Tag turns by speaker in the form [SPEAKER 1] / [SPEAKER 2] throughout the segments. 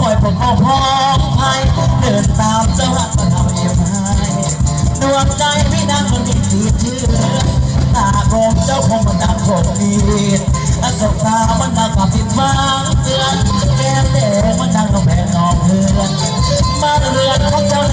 [SPEAKER 1] คอยผมเอาพ้องไพ่เดินตามเจ้าหักมาทำยังไงดวงใจพี่ดังคนนี้ตีเชื่อตาคมเจ้าคงมันดำคนนี้อสบตามันดังกับผิดหวังเตือนแก้มแดงมันดังกับแม่นองเพื่อนมาเรือนของเจ้า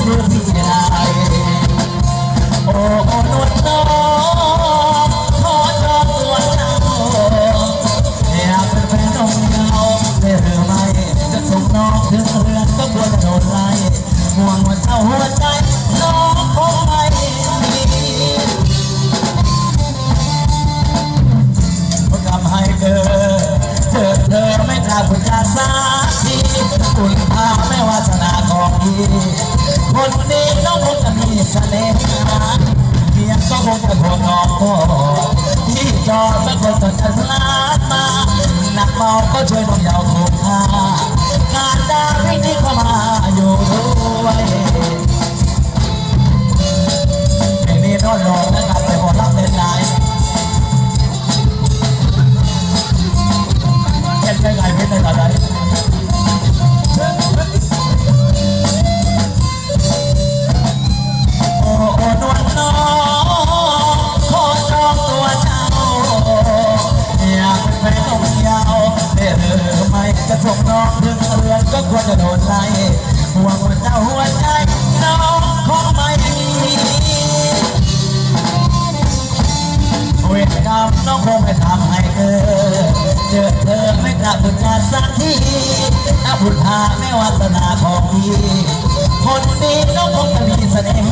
[SPEAKER 1] เมาก็ช่วยน้องยาวถูกค่างานดาวิ่ที่เข้ามาอยู่ด้วยไม่มีนอนนอนนะ ถึงเรือนก็ควรจะโดนไล่ห่วงว่าเจ้าหัวใจน้องคงไม่มีเวรกรรมน้องคงไม่ทำให้เกิดเจอเธอไม่กลับถึงงานสักทีถ้าพุทธาไม่วาสนาของพี่คนนี้น้องคงจะมีเสน่ห์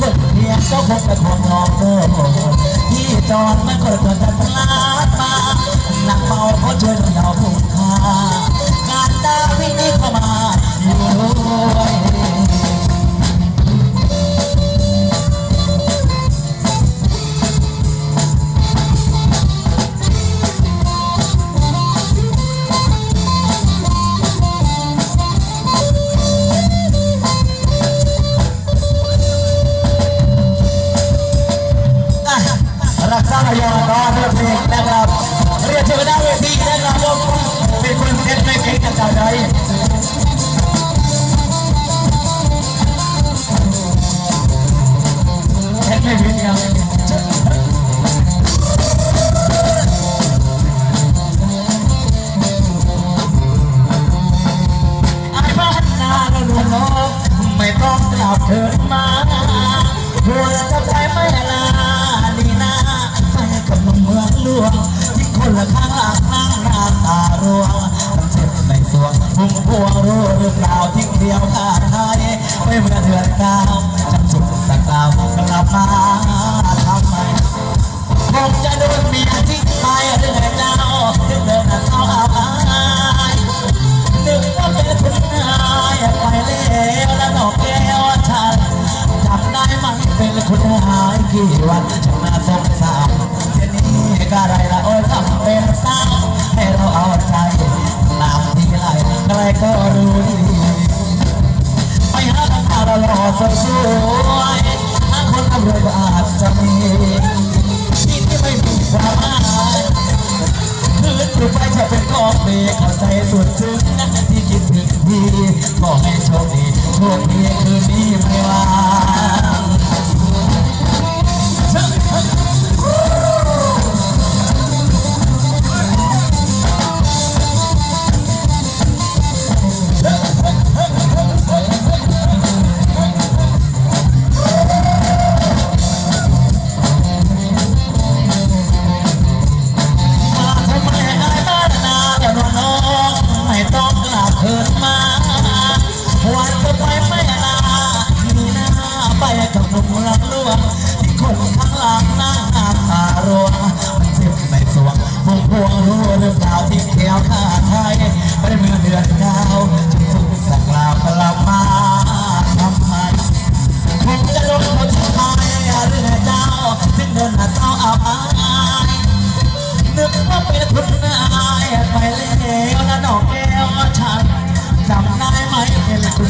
[SPEAKER 1] คนเพียงก็คงจะคงน้องโตที่จอดไม่คนจะจะพลาดมาหนักเมาเขาช่ว รักษาระยองรอเรื่องเพลงนะครับเรียกเชิญหน้าเวทีนะครับว่าเป็นคนเทศไม่เก่งกันเท่าใจเทศไม่ผิดครับ พุ่งพวงรู้หรือเปล่าทิ้งเดียวขาดไทยไม่เมื่อเดือนเก้าจำสุขสักกล่าวกลับมา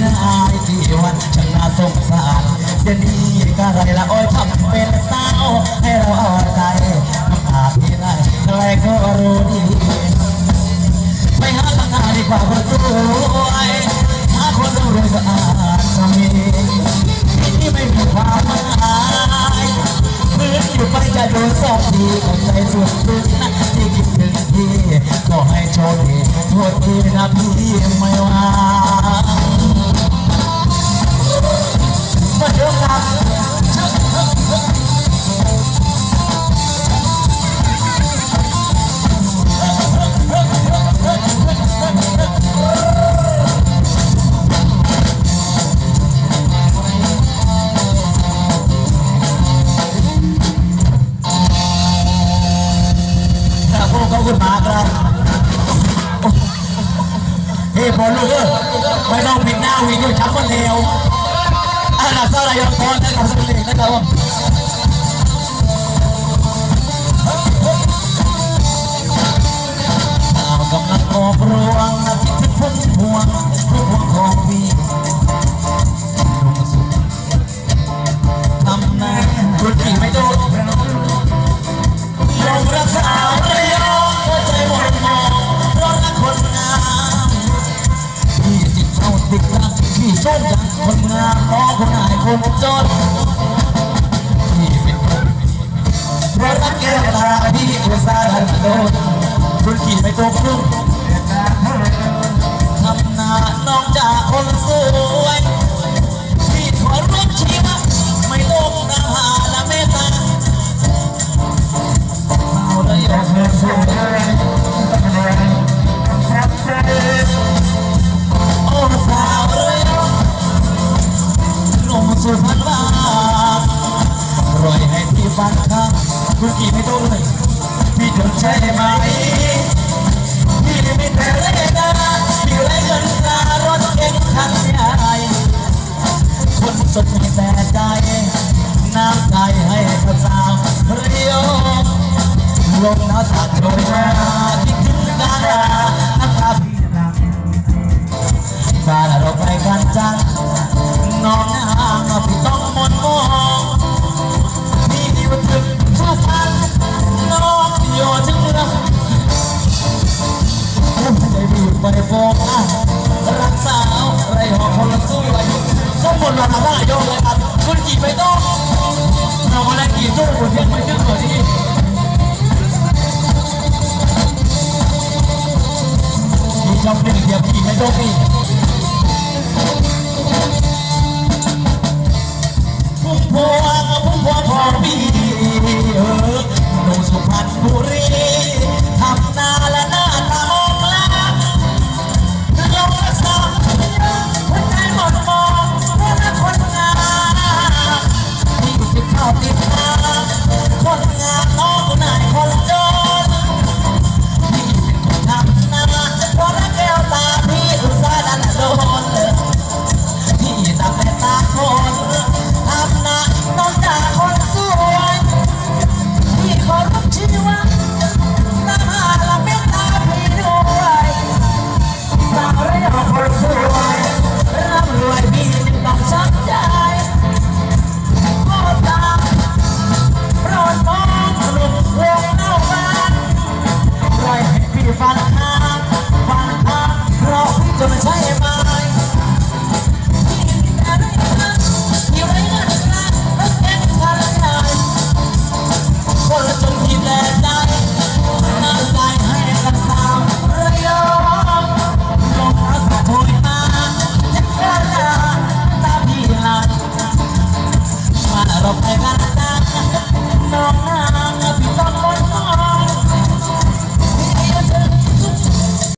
[SPEAKER 1] ฉันอายที่วันฉันน่าสงสารเสียดีก็ไรละโอ้ยทำเป็นเศร้าให้เราเอาใจน้ำตาที่ไรใครก็รู้ดีไปหาข้างหน้าดีกว่าคนสวยหาคนรวยสอาดก็มี ขึ้นมาครับเฮ้ยบอลลูกเอ้ยไม่ต้องปิดหน้าวิ่งอยู่ช้ำมันเร็วอันดับเท่าไรยกตอนนะครับสำเร็จนะครับ ชอบอย่ากคนงามมองคนอายคนจนเพราะรักแก้วตาพี่อุตส่าห์ดันโดนคุณขี่ไม่ตกลุ่มทำหน้าน้องจากคนสวย ฝันข้าคุณกี่ไม่ต้องเลยพี่จนใช่ไหมพี่ไม่แต่เล่นนะพี่ไรเงินตารถเก่งทันใหญ่คนสดมีแต่ใจน้ำใจให้กับสาวเรียวลงน้าสาดโดยแม่ ดีไปโฟกัสรักสาวไรหอคนละสู้อายุสมบูรณ์มาทำได้ยกเลยครับคุณกี่ไปต้องเราคนละกี่สู้เพียงไม่ถึงกว่านี้มีช่องหนึ่งเดียวพี่ไม่ต้องมีพุ่มพวงพุ่มพวงของพี่เออหนูสุพรรณบุรี